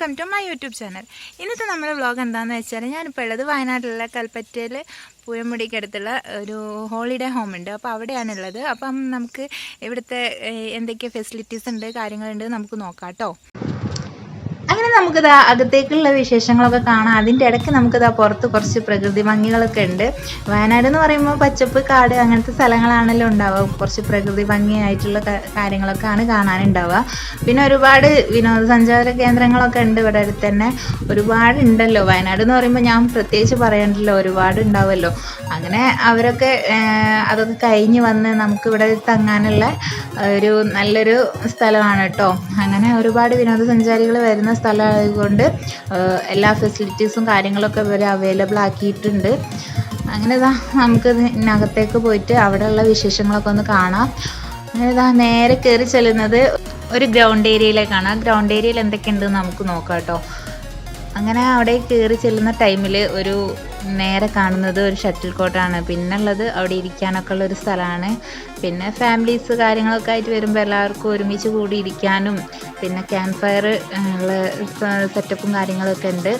Welcome to my YouTube channel. ഇന്നത്തെ നമ്മുടെ vlog എന്താണെന്ന് വെച്ചാൽ ഞാനിപ്പോൾ ഉള്ളത് വയനാട്ടിലുള്ള കൽപ്പറ്റയിൽ പൂയമുടിക്ക് അടുത്തുള്ള ഒരു ഹോളിഡേ ഹോം ഉണ്ട്. അപ്പോൾ അവിടെയാണുള്ളത്. അപ്പം നമുക്ക് ഇവിടുത്തെ എന്തൊക്കെ ഫെസിലിറ്റീസ് ഉണ്ട് കാര്യങ്ങളുണ്ട് നമുക്ക് നോക്കാം കേട്ടോ അങ്ങനെ നമുക്കിതാ അകത്തേക്കുള്ള വിശേഷങ്ങളൊക്കെ കാണാം. അതിന്റെ ഇടയ്ക്ക് നമുക്കിതാ പുറത്ത് കുറച്ച് പ്രകൃതി ഭംഗികളൊക്കെ ഉണ്ട്. വയനാട് എന്ന് പറയുമ്പോൾ പച്ചപ്പ് കാട് അങ്ങനത്തെ സ്ഥലങ്ങളാണല്ലോ ഉണ്ടാവുക. കുറച്ച് പ്രകൃതി ഭംഗിയായിട്ടുള്ള കാര്യങ്ങളൊക്കെയാണ് കാണാനുണ്ടാവുക. പിന്നെ ഒരുപാട് വിനോദസഞ്ചാര കേന്ദ്രങ്ങളൊക്കെ ഉണ്ട് ഇവിടെ അടുത്ത് തന്നെ. ഒരുപാട് ഉണ്ടല്ലോ വയനാട് എന്ന് പറയുമ്പോൾ ഞാൻ പ്രത്യേകിച്ച് പറയണ്ടല്ലോ ഒരുപാട് ഉണ്ടാവുമല്ലോ അങ്ങനെ അവരൊക്കെ അതൊക്കെ കഴിഞ്ഞ് വന്ന് നമുക്കിവിടെ തങ്ങാനുള്ള ഒരു നല്ലൊരു സ്ഥലമാണ് കേട്ടോ അങ്ങനെ ഒരുപാട് വിനോദസഞ്ചാരികൾ വരുന്ന സ്ഥലമായതുകൊണ്ട് എല്ലാ ഫെസിലിറ്റീസും കാര്യങ്ങളൊക്കെ ഇവർ അവൈലബിൾ ആക്കിയിട്ടുണ്ട്. അങ്ങനെ ഇതാ നമുക്ക് ഇതിനകത്തേക്ക് പോയിട്ട് അവിടെയുള്ള വിശേഷങ്ങളൊക്കെ ഒന്ന് കാണാം. അങ്ങനെ ഇതാ നേരെ കയറി ചെല്ലുന്നത് ഒരു ഗ്രൗണ്ട് ഏരിയയിലേക്കാണ് ആ ഗ്രൗണ്ട് ഏരിയയിൽ എന്തൊക്കെയുണ്ടെന്ന് നമുക്ക് നോക്കാം കേട്ടോ അങ്ങനെ അവിടെ കയറി ചെല്ലുന്ന ടൈമിൽ ഒരു നേരെ കാണുന്നത് ഒരു ഷട്ടിൽ കോട്ടാണ് പിന്നെ ഉള്ളത് അവിടെ ഇരിക്കാനൊക്കെ ഉള്ള ഒരു സ്ഥലമാണ്. പിന്നെ ഫാമിലീസ് കാര്യങ്ങളൊക്കെ ആയിട്ട് വരുമ്പോൾ എല്ലാവർക്കും ഒരുമിച്ച് കൂടി ഇരിക്കാനും പിന്നെ ക്യാമ്പ് ഫയർ ഉള്ള സെറ്റപ്പും കാര്യങ്ങളൊക്കെ ഉണ്ട്.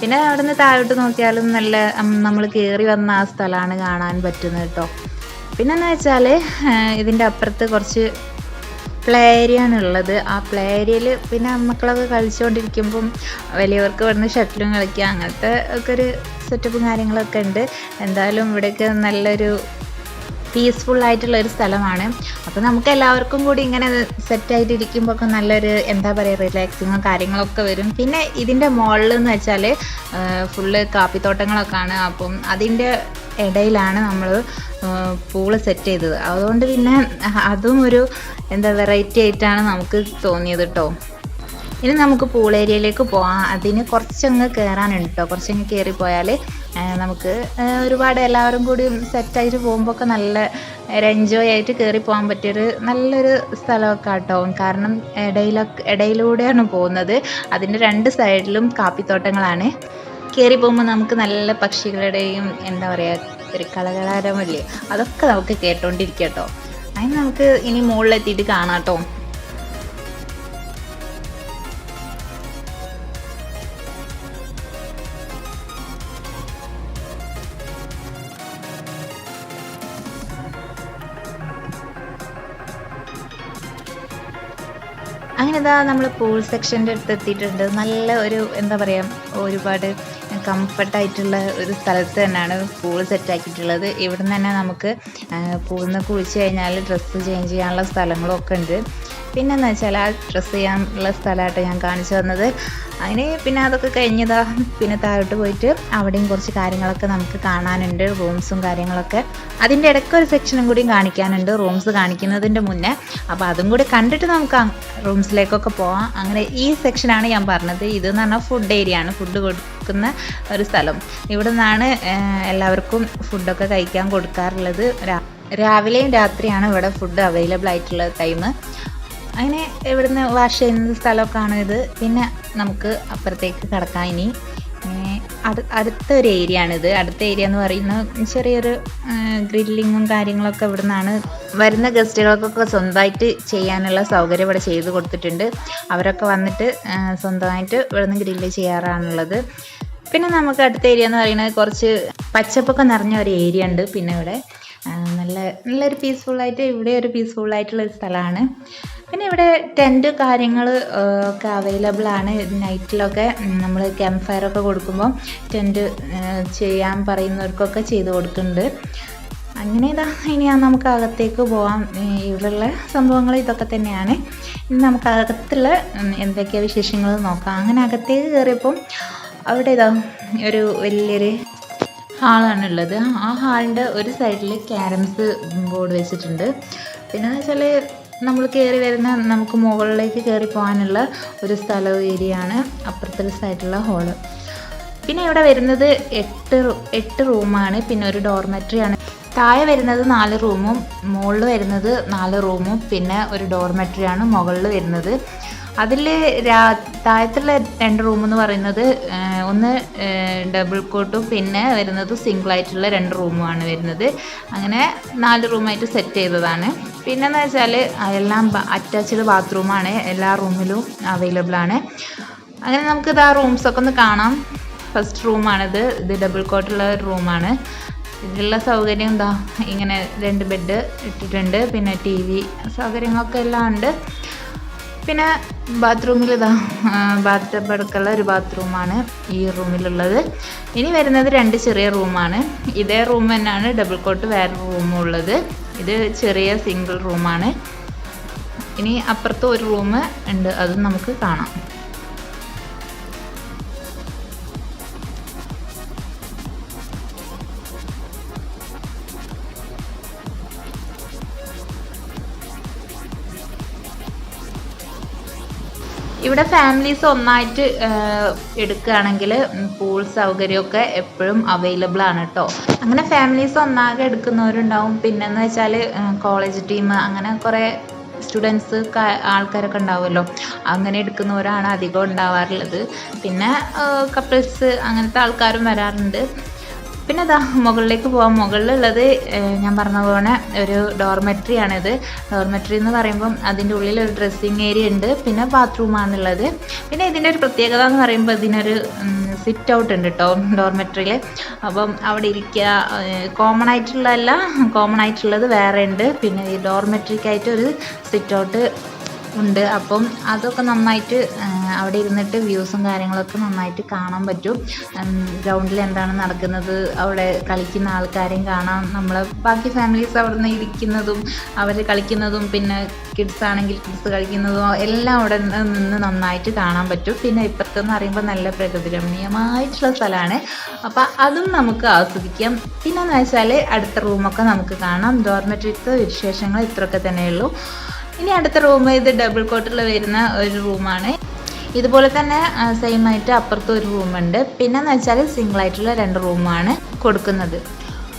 പിന്നെ അവിടെ നിന്ന് താഴോട്ട് നോക്കിയാലും നല്ല നമ്മൾ കയറി വന്ന ആ സ്ഥലമാണ് കാണാൻ പറ്റുന്നത് കേട്ടോ പിന്നെന്ന് വെച്ചാൽ ഇതിന്റെ അപ്പുറത്ത് കുറച്ച് പ്ലേ ഏരിയ ആണ് ഉള്ളത് ആ പ്ലേ ഏരിയയിൽ പിന്നെ മക്കളൊക്കെ കളിച്ചുകൊണ്ടിരിക്കുമ്പം വലിയവർക്ക് ഇവിടുന്ന് ഷട്ടിലും കളിക്കുക അങ്ങനത്തെ ഒക്കെ ഒരു സെറ്റപ്പും കാര്യങ്ങളൊക്കെ ഉണ്ട്. എന്തായാലും ഇവിടെയൊക്കെ നല്ലൊരു പീസ്ഫുൾ ആയിട്ടുള്ള ഒരു സ്ഥലമാണ്. അപ്പോൾ നമുക്ക് എല്ലാവർക്കും കൂടി ഇങ്ങനെ സെറ്റായിട്ട് ഇരിക്കുമ്പോൾ ഒക്കെ നല്ലൊരു എന്താ പറയുക റിലാക്സിങ്ങും കാര്യങ്ങളൊക്കെ വരും. പിന്നെ ഇതിന്റെ മുകളിൽ എന്ന് വെച്ചാൽ ഫുള്ള് കാപ്പിത്തോട്ടങ്ങളൊക്കെയാണ്. അപ്പം അതിന്റെ ഇടയിലാണ് നമ്മൾ പൂൾ സെറ്റ് ചെയ്തത്. അതുകൊണ്ട് പിന്നെ അതും ഒരു എന്താ വെറൈറ്റി ആയിട്ടാണ് നമുക്ക് തോന്നിയത് കേട്ടോ ഇനി നമുക്ക് പൂൾ ഏരിയയിലേക്ക് പോവാം. അതിന് കുറച്ചങ്ങ് കയറാനുണ്ട് കേട്ടോ കുറച്ചങ്ങ് കയറി പോയാൽ നമുക്ക് ഒരുപാട് എല്ലാവരും കൂടി സെറ്റായിട്ട് പോകുമ്പോൾ ഒക്കെ നല്ല ഒരു എൻജോയ് ആയിട്ട് കയറി പോകാൻ പറ്റിയൊരു നല്ലൊരു സ്ഥലമൊക്കെ കേട്ടോ കാരണം ഇടയിലൊക്കെ ഇടയിലൂടെയാണ് പോകുന്നത്. അതിന്റെ രണ്ട് സൈഡിലും കാപ്പിത്തോട്ടങ്ങളാണ്. കയറി പോകുമ്പോൾ നമുക്ക് നല്ല പക്ഷികളുടെയും എന്താ പറയുക ഒരു കളകളാരമല്ലേ അതൊക്കെ നമുക്ക് കേട്ടോണ്ടിരിക്കാം കേട്ടോ അതിന് നമുക്ക് ഇനി മുകളിലെത്തിയിട്ട് കാണാം കേട്ടോ അങ്ങനെ ഇതാ നമ്മൾ പൂൾ സെക്ഷന്റെ അടുത്ത് എത്തിയിട്ടുണ്ട് നല്ല ഒരു എന്താ പറയുക ഒരുപാട് കംഫർട്ടായിട്ടുള്ള ഒരു സ്ഥലത്ത് തന്നെയാണ് പൂൾ സെറ്റാക്കിയിട്ടുള്ളത് ഇവിടുന്ന് തന്നെ നമുക്ക് പൂളിൽ നിന്ന് കുളിച്ച് കഴിഞ്ഞാൽ ഡ്രസ്സ് ചേഞ്ച് ചെയ്യാനുള്ള സ്ഥലങ്ങളൊക്കെ ഉണ്ട്. പിന്നെന്ന് വെച്ചാൽ ആ ഡ്രസ്സ് ചെയ്യാനുള്ള സ്ഥലമായിട്ട് ഞാൻ കാണിച്ചു തന്നത്. അങ്ങനെ പിന്നെ അതൊക്കെ കഴിഞ്ഞതാ. പിന്നെ താഴോട്ട് പോയിട്ട് അവിടെയും കുറച്ച് കാര്യങ്ങളൊക്കെ നമുക്ക് കാണാനുണ്ട് റൂംസും കാര്യങ്ങളൊക്കെ. അതിന്റെ ഇടയ്ക്ക് ഒരു സെക്ഷനും കൂടി കാണിക്കാനുണ്ട് റൂംസ് കാണിക്കുന്നതിന്റെ മുന്നേ. അപ്പോൾ അതും കൂടി കണ്ടിട്ട് നമുക്ക് റൂംസിലേക്കൊക്കെ പോവാം. അങ്ങനെ ഈ സെക്ഷനാണ് ഞാൻ പറഞ്ഞത്. എന്ന് പറഞ്ഞാൽ ഫുഡ് ഏരിയ ആണ്. ഫുഡ് കൊടുക്കുന്ന ഒരു സ്ഥലം. ഇവിടെ നിന്നാണ് എല്ലാവർക്കും ഫുഡൊക്കെ കഴിക്കാൻ കൊടുക്കാറുള്ളത്. രാവിലെയും രാത്രിയാണ് ഇവിടെ ഫുഡ് അവൈലബിൾ ആയിട്ടുള്ള ടൈം അങ്ങനെ ഇവിടുന്ന് വാഷ് ചെയ്യുന്ന സ്ഥലമൊക്കെയാണ് ഇത്. പിന്നെ നമുക്ക് അപ്പുറത്തേക്ക് കിടക്കാം ഇനി. അടുത്തൊരു ഏരിയ ആണിത് അടുത്ത ഏരിയ എന്ന് പറയുന്നത് ചെറിയൊരു ഗ്രില്ലിങ്ങും കാര്യങ്ങളൊക്കെ ഇവിടെ നിന്നാണ് വരുന്ന ഗസ്റ്റുകൾക്കൊക്കെ സ്വന്തമായിട്ട് ചെയ്യാനുള്ള സൗകര്യം ഇവിടെ ചെയ്ത് കൊടുത്തിട്ടുണ്ട്. അവരൊക്കെ വന്നിട്ട് സ്വന്തമായിട്ട് ഇവിടുന്ന് ഗ്രില്ല് ചെയ്യാറാണുള്ളത്. പിന്നെ നമുക്ക് അടുത്ത ഏരിയ എന്ന് പറയുന്നത് കുറച്ച് പച്ചപ്പൊക്കെ നിറഞ്ഞ ഒരു ഏരിയ ഉണ്ട്. പിന്നെ ഇവിടെ നല്ല നല്ലൊരു പീസ്ഫുള്ളായിട്ട് ഇവിടെ ഒരു ഒരു സ്ഥലമാണ്. പിന്നെ ഇവിടെ ടെന്റ് കാര്യങ്ങൾ ഒക്കെ അവൈലബിൾ ആണ്. നൈറ്റിലൊക്കെ നമ്മൾ ക്യാമ്പ് ഫയർ ഒക്കെ കൊടുക്കുമ്പോൾ ടെന്റ് ചെയ്യാൻ പറയുന്നവർക്കൊക്കെ ചെയ്ത് കൊടുക്കുന്നുണ്ട്. അങ്ങനെ ഇതാ ഇനി നമുക്ക് അകത്തേക്ക് പോകാം ഇവിടെയുള്ള സംഭവങ്ങൾ ഇതൊക്കെ തന്നെയാണ്. ഇനി നമുക്ക് അകത്തുള്ള എന്തൊക്കെയാണ് വിശേഷങ്ങൾ നോക്കാം. അങ്ങനെ അകത്തേക്ക് കയറിയപ്പം അവിടെ ഇതാ ഒരു വലിയൊരു ഹാളാണുള്ളത്. ആ ഹാളിന്റെ ഒരു സൈഡിൽ ക്യാരംസ് ബോർഡ് വെച്ചിട്ടുണ്ട്. പിന്നെ വെച്ചാൽ നമ്മൾ കയറി വരുന്ന നമുക്ക് മുകളിലേക്ക് കയറി പോകാനുള്ള ഒരു സ്ഥലവും ഏരിയ ആണ് അപ്പുറത്തെ സൈഡിലുള്ള ഹോൾ പിന്നെ ഇവിടെ വരുന്നത് എട്ട് എട്ട് റൂമാണ് പിന്നെ ഒരു ഡോർമെറ്ററി ആണ്. താഴെ വരുന്നത് നാല് റൂമും മുകളിൽ വരുന്നത് നാല് റൂമും പിന്നെ ഒരു ഡോർമെറ്ററി ആണ് മുകളിൽ വരുന്നത്. അതിൽ രാ താഴത്തുള്ള രണ്ട് റൂം എന്ന് പറയുന്നത് ഒന്ന് ഡബിൾ കോട്ടും പിന്നെ വരുന്നത് സിംഗിളായിട്ടുള്ള രണ്ട് റൂമുമാണ് വരുന്നത്. അങ്ങനെ നാല് റൂമായിട്ട് സെറ്റ് ചെയ്തതാണ്. പിന്നെന്ന് വെച്ചാൽ എല്ലാം അറ്റാച്ച്ഡ് ബാത്റൂമാണ് എല്ലാ റൂമിലും അവൈലബിൾ ആണ്. അങ്ങനെ നമുക്ക് ഇത് ആ റൂംസൊക്കെ ഒന്ന് കാണാം. ഫസ്റ്റ് റൂമാണിത് ഇത് ഡബിൾ കോട്ടുള്ള റൂമാണ് ഇതിലുള്ള സൗകര്യം എന്താ? ഇങ്ങനെ രണ്ട് ബെഡ് ഇട്ടിട്ടുണ്ട്. പിന്നെ ടി വി സൗകര്യങ്ങളൊക്കെ എല്ലാം ഉണ്ട്. പിന്നെ ബാത്റൂമിൽ ഇതാ ബാത്ത് ടബ് ഒരു ബാത്റൂമാണ് ഈ റൂമിലുള്ളത് ഇനി വരുന്നത് രണ്ട് ചെറിയ റൂമാണ് ഇതേ റൂം തന്നെയാണ് ഡബിൾ കോട്ട് വേറെ റൂമും ഉള്ളത്. ഇത് ചെറിയ സിംഗിൾ റൂമാണ്. ഇനി അപ്പുറത്ത് ഒരു റൂം ഉണ്ട് അതും നമുക്ക് കാണാം. ഇവിടെ ഫാമിലീസ് ഒന്നായിട്ട് എടുക്കുകയാണെങ്കിൽ പൂൾ സൗകര്യമൊക്കെ എപ്പോഴും അവൈലബിൾ ആണ് കേട്ടോ അങ്ങനെ ഫാമിലീസ് ഒന്നാകെ എടുക്കുന്നവരുണ്ടാവും. പിന്നെന്ന് വെച്ചാൽ കോളേജ് ടീം അങ്ങനെ കുറേ സ്റ്റുഡൻസ് ആൾക്കാരൊക്കെ ഉണ്ടാവുമല്ലോ. അങ്ങനെ എടുക്കുന്നവരാണ് അധികം ഉണ്ടാവാറുള്ളത്. പിന്നെ കപ്പിൾസ് അങ്ങനത്തെ ആൾക്കാരും വരാറുണ്ട്. പിന്നെ ഇതാ മുകളിലേക്ക് പോകാം മുകളിലുള്ളത് ഞാൻ പറഞ്ഞ പോലെ ഒരു ഡോർമെട്രിയാണിത്. ഡോർമെട്രി എന്ന് പറയുമ്പം അതിന്റെ ഉള്ളിൽ ഒരു ഡ്രസ്സിങ് ഏരിയ ഉണ്ട്. പിന്നെ ബാത്റൂമാണുള്ളത്. പിന്നെ ഇതിന്റെ ഒരു പ്രത്യേകത എന്ന് പറയുമ്പോൾ ഇതിനൊരു സിറ്റ് ഔട്ട് ഉണ്ട് കേട്ടോ ഡോർമെട്രിയിൽ. അപ്പം അവിടെ ഇരിക്കുക കോമൺ ആയിട്ടുള്ളതല്ല കോമൺ ആയിട്ടുള്ളത് വേറെ ഉണ്ട്. പിന്നെ ഈ ഡോർമെട്രിക്കായിട്ട് ഒരു സിറ്റ് ഔട്ട് ഉണ്ട്. അപ്പം അതൊക്കെ നന്നായിട്ട് അവിടെ ഇരുന്നിട്ട് വ്യൂസും കാര്യങ്ങളൊക്കെ നന്നായിട്ട് കാണാൻ പറ്റും. ഗ്രൗണ്ടിൽ എന്താണ് നടക്കുന്നത് അവിടെ കളിക്കുന്ന ആൾക്കാരെയും കാണാം. നമ്മളെ ബാക്കി ഫാമിലീസ് അവിടെ നിന്ന് ഇരിക്കുന്നതും അവർ കളിക്കുന്നതും പിന്നെ കിഡ്സ് ആണെങ്കിൽ കിഡ്സ് കളിക്കുന്നതും എല്ലാം അവിടെ നിന്ന് നന്നായിട്ട് കാണാൻ പറ്റും. പിന്നെ ഇപ്പുറത്തെന്ന് പറയുമ്പോൾ നല്ല പ്രകൃതി രമണീയമായിട്ടുള്ള സ്ഥലമാണ്. അപ്പം അതും നമുക്ക് ആസ്വദിക്കാം. പിന്നെ എന്ന് വെച്ചാൽ അടുത്ത റൂമൊക്കെ നമുക്ക് കാണാം. ഡോർമെറ്ററിത്തെ വിശേഷങ്ങൾ ഇത്രയൊക്കെ തന്നെയുള്ളൂ. ഇനി അടുത്ത റൂം ഇത് ഡബിൾ കോട്ടിൽ വരുന്ന ഒരു റൂമാണ് ഇതുപോലെ തന്നെ സെയിം ആയിട്ട് അപ്പുറത്ത് ഒരു റൂമുണ്ട് പിന്നെന്ന് വെച്ചാൽ സിംഗിൾ ആയിട്ടുള്ള രണ്ട് റൂമാണ് കൊടുക്കുന്നത്.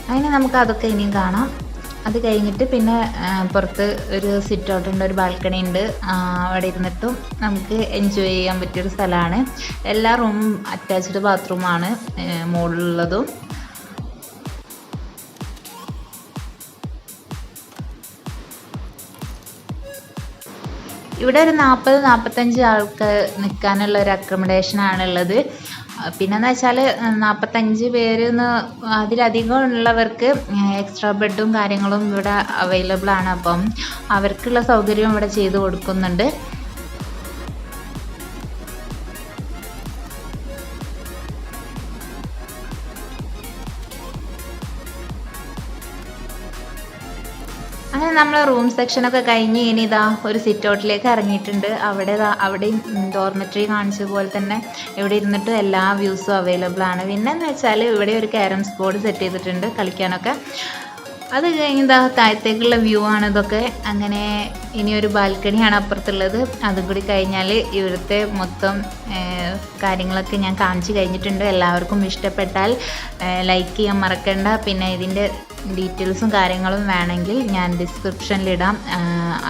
അതിന് നമുക്ക് അതൊക്കെ ഇനിയും കാണാം. അത് കഴിഞ്ഞിട്ട് പിന്നെ പുറത്ത് ഒരു സിറ്റ് ഔട്ട് ഉണ്ട് ഒരു ബാൽക്കണി ഉണ്ട്. അവിടെ ഇരുന്നിട്ടും നമുക്ക് എൻജോയ് ചെയ്യാൻ പറ്റിയൊരു സ്ഥലമാണ്. എല്ലാ റൂമും അറ്റാച്ച്ഡ് ബാത്റൂമാണ് മുകളിലുള്ളതും ഇവിടെ ഒരു നാൽപ്പത് നാൽപ്പത്തഞ്ച് ആൾക്ക് നിൽക്കാനുള്ള ഒരു അക്കോമഡേഷൻ ആണുള്ളത്. പിന്നെന്ന് വെച്ചാൽ നാൽപ്പത്തഞ്ച് പേര് അതിലധികം ഉള്ളവർക്ക് എക്സ്ട്രാ ബെഡും കാര്യങ്ങളും ഇവിടെ അവൈലബിൾ ആണ്. അപ്പം അവർക്കുള്ള സൗകര്യം ഇവിടെ ചെയ്തു കൊടുക്കുന്നുണ്ട്. നമ്മൾ റൂം സെക്ഷനൊക്കെ കഴിഞ്ഞ് ഇനി ഇതാ ഒരു സിറ്റ് ഔട്ടിലേക്ക് ഇറങ്ങിയിട്ടുണ്ട്. അവിടെ അവിടെയും ഡോർമെറ്ററി കാണിച്ച പോലെ തന്നെ ഇവിടെ ഇരുന്നിട്ട് എല്ലാ വ്യൂസും അവൈലബിൾ ആണ്. പിന്നെ എന്ന് വെച്ചാൽ ഇവിടെ ഒരു ക്യാരംസ് ബോർഡ് സെറ്റ് ചെയ്തിട്ടുണ്ട് കളിക്കാനൊക്കെ. അത് കഴിഞ്ഞതാ താഴത്തേക്കുള്ള വ്യൂ ആണ് ഇതൊക്കെ. അങ്ങനെ ഇനി ഒരു ബാൽക്കണിയാണ് അപ്പുറത്തുള്ളത്. അതും കൂടി കഴിഞ്ഞാൽ ഇവിടുത്തെ മൊത്തം കാര്യങ്ങളൊക്കെ ഞാൻ കാണിച്ചു കഴിഞ്ഞിട്ടുണ്ട്. എല്ലാവർക്കും ഇഷ്ടപ്പെട്ടാൽ ലൈക്ക് ചെയ്യാൻ മറക്കണ്ട. പിന്നെ ഇതിന്റെ ഡീറ്റെയിൽസും കാര്യങ്ങളും വേണമെങ്കിൽ ഞാൻ ഡിസ്ക്രിപ്ഷനിലിടാം.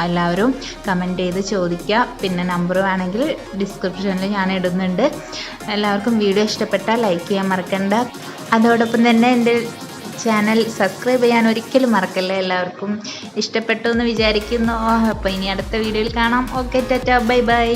എല്ലാവരും കമന്റ് ചെയ്ത് ചോദിക്കുക. പിന്നെ നമ്പർ വേണമെങ്കിൽ ഡിസ്ക്രിപ്ഷനിൽ ഞാൻ ഇടുന്നുണ്ട്. എല്ലാവർക്കും വീഡിയോ ഇഷ്ടപ്പെട്ടാൽ ലൈക്ക് ചെയ്യാൻ മറക്കണ്ട. അതോടൊപ്പം തന്നെ എന്റെ ചാനൽ സബ്സ്ക്രൈബ് ചെയ്യാൻ ഒരിക്കലും മറക്കല്ലേ? എല്ലാവർക്കും ഇഷ്ടപ്പെട്ടു എന്ന് വിചാരിക്കുന്നു. അപ്പോൾ ഇനി അടുത്ത വീഡിയോയിൽ കാണാം. Okay tata. Bye bye.